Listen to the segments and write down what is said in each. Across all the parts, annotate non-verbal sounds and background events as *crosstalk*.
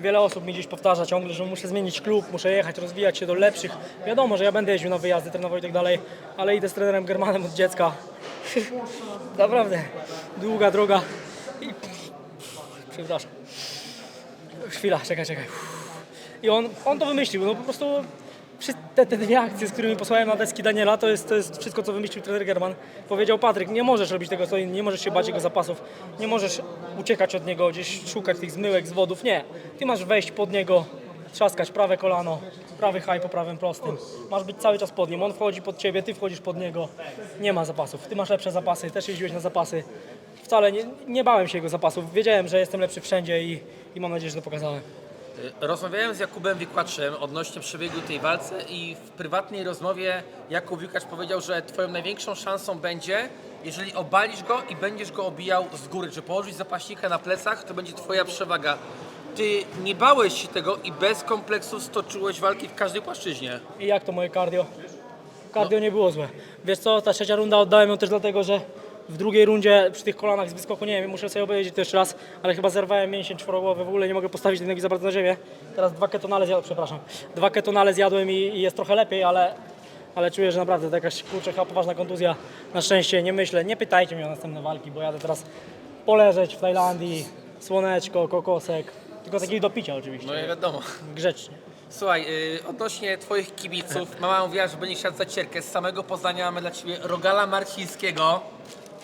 wiele osób mi gdzieś powtarza ciągle, że muszę zmienić klub, muszę jechać, rozwijać się do lepszych. Wiadomo, że ja będę jeździł na wyjazdy, trenował i tak dalej, ale idę z trenerem Germanem od dziecka. *laughs* Naprawdę, długa droga. I... *laughs* Przepraszam. Chwila, czekaj, czekaj. I on, on to wymyślił, no po prostu te, te dwie akcje, z którymi posłałem na deski Daniela, to jest, to jest wszystko, co wymyślił trener German. Powiedział Patryk, nie możesz robić tego, co inni, nie możesz się bać jego zapasów, nie możesz uciekać od niego, gdzieś szukać tych zmyłek, zwodów, nie. Ty masz wejść pod niego, trzaskać prawe kolano, prawy haj po prawym prostym. Masz być cały czas pod nim, on wchodzi pod ciebie, ty wchodzisz pod niego. Nie ma zapasów, ty masz lepsze zapasy, też jeździłeś na zapasy. Wcale nie, nie bałem się jego zapasów, wiedziałem, że jestem lepszy wszędzie i, i mam nadzieję, że to pokazałem. Y, Rozmawiałem z Jakubem Wikłaczem odnośnie przebiegu tej walce i w prywatnej rozmowie Jakub Wikłacz powiedział, że twoją największą szansą będzie, jeżeli obalisz go i będziesz go obijał z góry, że położysz zapaśnika na plecach, to będzie twoja przewaga. Ty nie bałeś się tego i bez kompleksów stoczyłeś walki w każdej płaszczyźnie. I jak to moje cardio? Cardio nie było złe. Wiesz co, ta trzecia runda oddałem ją też dlatego, że w drugiej rundzie przy tych kolanach z wyskoku, nie wiem, muszę sobie obejrzeć to jeszcze raz, ale chyba zerwałem mięsień czworogłowy, w ogóle nie mogę postawić tej nogi za bardzo na ziemię. Teraz dwa ketonale zjadłem, przepraszam, dwa ketonale zjadłem i, i jest trochę lepiej, ale, ale czuję, że naprawdę to jakaś kurczę, chyba poważna kontuzja. Na szczęście nie myślę, nie pytajcie mnie o następne walki, bo jadę teraz poleżeć w Tajlandii, słoneczko, kokosek, tylko takich do picia oczywiście, No i wiadomo. grzecznie. Słuchaj, yy, odnośnie twoich kibiców, mama mówiła, że będziesz siadł za cierkę. Z samego Poznania mamy dla ciebie Rogala Marcińskiego.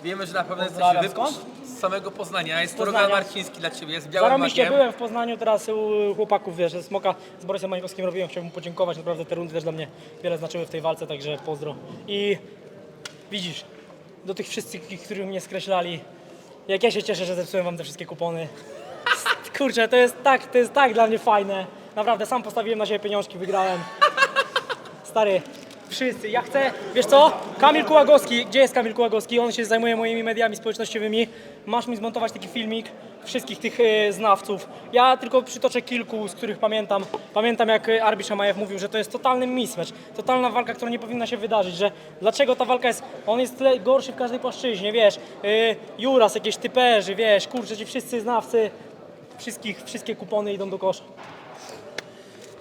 Wiemy, że na pewno jesteś Pozdrawiam. wypusz... Skąd? Z samego Poznania. Jest to Poznania. Rogal Marciński dla ciebie, z białym Zarobiście makiem. byłem w Poznaniu, teraz u chłopaków, wiesz, ze Smoka z Borysem Mańkowskim robiłem, chciałbym podziękować, naprawdę te rundy też dla mnie wiele znaczyły w tej walce, także pozdro. I widzisz, do tych wszystkich, którzy mnie skreślali, jak ja się cieszę, że zepsułem wam te wszystkie kupony. *laughs* Kurczę, to jest tak, to jest tak dla mnie fajne. Naprawdę, sam postawiłem na siebie pieniążki, wygrałem. Stary, wszyscy, ja chcę, wiesz co, Kamil Kułagowski, gdzie jest Kamil Kułagowski? On się zajmuje moimi mediami społecznościowymi. Masz mi zmontować taki filmik wszystkich tych e, znawców. Ja tylko przytoczę kilku, z których pamiętam. Pamiętam jak e, Arbi mówił, że to jest totalny mismatch, totalna walka, która nie powinna się wydarzyć, że dlaczego ta walka jest, on jest tyle gorszy w każdej płaszczyźnie, wiesz, e, Juras, jakieś typerzy, wiesz, kurczę, ci wszyscy znawcy, wszystkich, wszystkie kupony idą do kosza.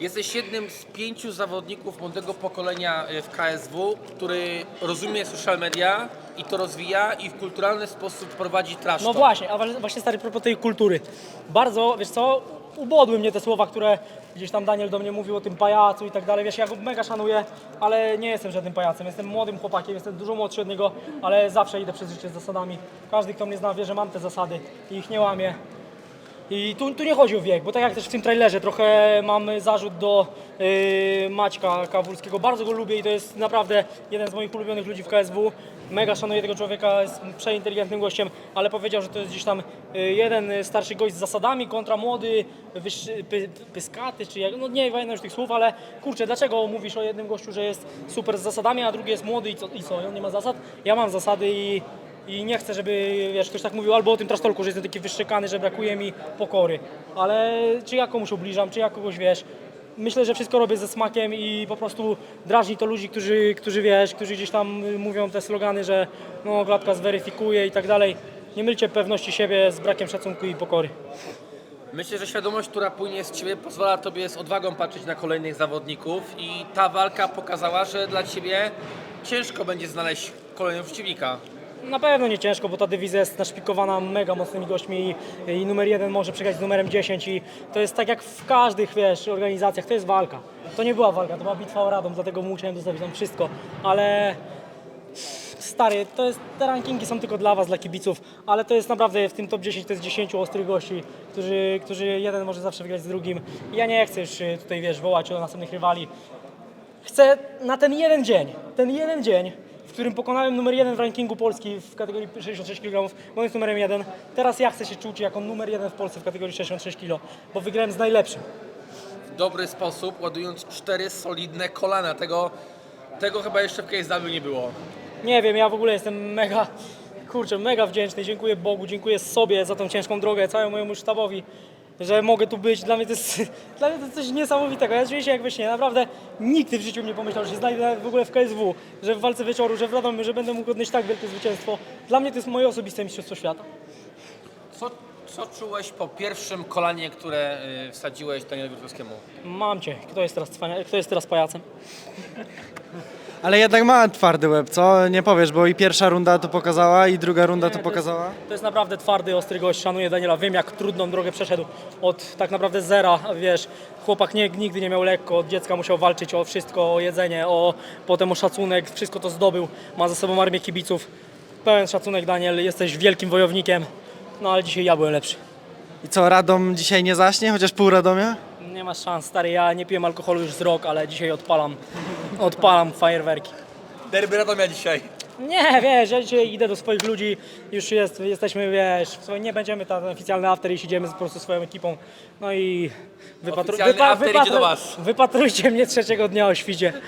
Jesteś jednym z pięciu zawodników młodego pokolenia y, w KSW, który rozumie social media i to rozwija i w kulturalny sposób prowadzi trash No talk. właśnie, a wa- właśnie stary propos tej kultury. Bardzo, wiesz co, ubodły mnie te słowa, które gdzieś tam Daniel do mnie mówił o tym pajacu i tak dalej. Wiesz, ja go mega szanuję, ale nie jestem żadnym pajacem. Jestem młodym chłopakiem, jestem dużo młodszy od niego, ale zawsze idę przez życie z zasadami. Każdy, kto mnie zna, wie, że mam te zasady i ich nie łamię. I tu, tu nie chodzi o wiek, bo tak jak też w tym trailerze trochę mam zarzut do yy, Maćka Kawulskiego. Bardzo go lubię i to jest naprawdę jeden z moich ulubionych ludzi w KSW. Mega szanuję tego człowieka, jest przeinteligentnym gościem, ale powiedział, że to jest gdzieś tam yy, jeden starszy gość z zasadami kontra młody, wyższy, py, pyskaty, czy jak, no nie pamiętam już tych słów, ale kurczę, dlaczego mówisz o jednym gościu, że jest super z zasadami, a drugi jest młody i co, i co, on nie ma zasad? Ja mam zasady i i nie chcę, żeby wiesz, ktoś tak mówił albo o tym trastolku, że jestem taki wyszczekany, że brakuje mi pokory. Ale czy ja komuś ubliżam, czy ja kogoś wiesz. Myślę, że wszystko robię ze smakiem i po prostu drażni to ludzi, którzy, którzy wiesz, którzy gdzieś tam mówią te slogany, że no Gladka zweryfikuje i tak dalej. Nie mylcie pewności siebie z brakiem szacunku i pokory. Myślę, że świadomość, która płynie z Ciebie pozwala Tobie z odwagą patrzeć na kolejnych zawodników i ta walka pokazała, że dla Ciebie ciężko będzie znaleźć kolejnego przeciwnika. Na pewno nie ciężko, bo ta dywizja jest naszpikowana mega mocnymi gośćmi i, i numer jeden może przegrać z numerem 10 i to jest tak jak w każdych, wiesz, organizacjach, to jest walka. To nie była walka, to była bitwa o Radom, dlatego musiałem zostawić tam wszystko, ale stary, to jest, te rankingi są tylko dla was, dla kibiców, ale to jest naprawdę w tym top 10 to jest 10 ostrych gości, którzy, którzy jeden może zawsze wygrać z drugim. I ja nie chcę już y, tutaj, wiesz, wołać o następnych rywali. Chcę na ten jeden dzień, ten jeden dzień, którym pokonałem numer jeden w rankingu Polski w kategorii 66 kg, bo jest numerem jeden. Teraz ja chcę się czuć jako numer jeden w Polsce w kategorii 66 kg, bo wygrałem z najlepszym. W dobry sposób, ładując cztery solidne kolana. Tego, tego chyba jeszcze w KSW nie było. Nie wiem, ja w ogóle jestem mega, kurczę, mega wdzięczny. Dziękuję Bogu, dziękuję sobie za tą ciężką drogę, całemu mojemu sztabowi, że mogę tu być. Dla mnie to jest, *laughs* dla mnie to jest coś niesamowitego. Ja czuję się jak we śnie. Naprawdę nigdy w życiu nie pomyślał, że się znajdę w ogóle w KSW, że w walce wieczoru, że w Radomiu, że będę mógł odnieść tak wielkie zwycięstwo. Dla mnie to jest moje osobiste mistrzostwo świata. Co Co czułeś po pierwszym kolanie, które y, wsadziłeś Danielowi Witkowskiemu? Mam cię. Kto jest teraz, cwania- kto jest teraz pajacem? Ale jednak ma twardy łeb, co? Nie powiesz, bo i pierwsza runda to pokazała, i druga runda to pokazała. To jest naprawdę twardy, ostry gość, szanuję Daniela, wiem jak trudną drogę przeszedł. Od tak naprawdę zera, wiesz, chłopak nie, nigdy nie miał lekko, od dziecka musiał walczyć o wszystko, o jedzenie, o, potem o szacunek, wszystko to zdobył, ma za sobą armię kibiców, pełen szacunek Daniel, jesteś wielkim wojownikiem, no ale dzisiaj ja byłem lepszy. I co, Radom dzisiaj nie zaśnie, chociaż pół Radomia? Nie masz szans, stary, ja nie piłem alkoholu już z rok, ale dzisiaj odpalam, odpalam fajerwerki. Derby Radomia dzisiaj. Nie, wiesz, ja dzisiaj idę do swoich ludzi, już jest, jesteśmy, wiesz, w swoim- nie będziemy tam oficjalny after, jeśli idziemy po prostu swoją ekipą, no i wypatru, Oficjalny after idzie do was. wypatrujcie mnie trzeciego dnia o świcie. *laughs*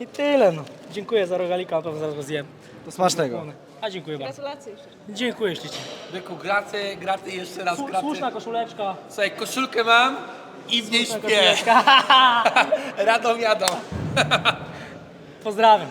I tyle, no. Dziękuję za rogalika, to zaraz go zjem. Smacznego. A dziękuję bardzo. Gratulacje jeszcze. Dziękuję ślicznie. Byku, graty, graty jeszcze raz, Słu- graty. Słuszna koszuleczka. Słuchaj, koszulkę mam i w niej śpię. koszuleczka. *laughs* Radom jadą. Pozdrawiam.